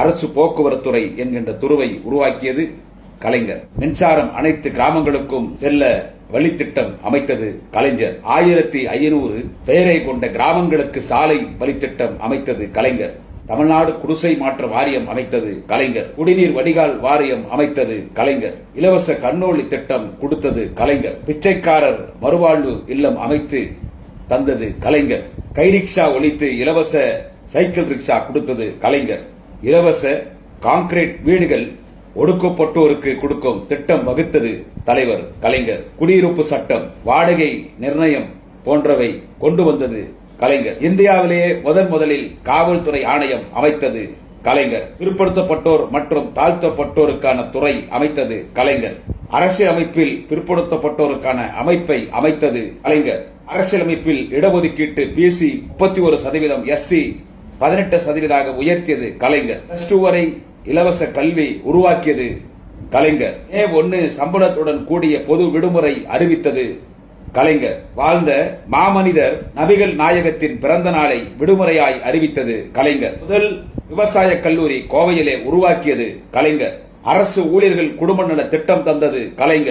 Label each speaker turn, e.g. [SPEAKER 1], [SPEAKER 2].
[SPEAKER 1] அரசு போக்குவரத்துறை என்கின்ற துருவை உருவாக்கியது கலைஞர். மின்சாரம் அனைத்து கிராமங்களுக்கும் செல்ல வழித்திட்டம் அமைத்தது கலைஞர். ஆயிரத்தி ஐநூறு பெயரை கொண்ட கிராமங்களுக்கு சாலை வழித்திட்டம் அமைத்தது கலைஞர். தமிழ்நாடு குடிசை மாற்ற வாரியம் அமைத்தது கலைஞர். குடிநீர் வடிகால் வாரியம் அமைத்தது கலைஞர். இலவச கண்ணோலி திட்டம் கொடுத்தது கலைஞர். பிச்சைக்காரர் மறுவாழ்வு இல்லம் அமைத்து தந்தது கலைஞர். கைரிக்ஷா ஒழித்து இலவச சைக்கிள் ரிக்ஷா கொடுத்தது கலைஞர். இலவச கான்கிரீட் வீடுகள் ஒடுக்கப்பட்டோருக்கு கொடுக்கும் திட்டம் வகுத்தது தலைவர் கலைஞர். குடியிருப்பு சட்டம் வாடகை நிர்ணயம் போன்றவை கொண்டு வந்தது கலைஞர். இந்தியாவிலேயே முதன் முதலில் காவல்துறை ஆணையம் அமைத்தது கலைஞர். பிற்படுத்தப்பட்டோர் மற்றும் தாழ்த்தப்பட்டோருக்கான துறை அமைத்தது கலைஞர். அரசியலமைப்பில் பிற்படுத்தப்பட்டோருக்கான அமைப்பை அமைத்தது கலைஞர். அரசியலமைப்பில் இடஒதுக்கீட்டு பிசி முப்பத்தி ஒரு சதவீதம் எஸ்சி பதினெட்டு சதவீதமாக உயர்த்தியது கலைஞர். பிளஸ் டூ வரை இலவச கல்வி உருவாக்கியது கலைஞர். ஏ ஒன்னு சம்பளத்துடன் கூடிய பொது விடுமுறை அறிவித்தது கலைஞர். வாழ்ந்த மாமனிதர் நபிகள் நாயகத்தின் பிறந்த நாளை விடுமுறையாய் அறிவித்தது கலைஞர். முதல் விவசாய கல்லூரி கோவையிலே உருவாக்கியது கலைஞர். அரசு ஊழியர்கள் குடும்ப நல திட்டம் தந்தது கலைஞர்.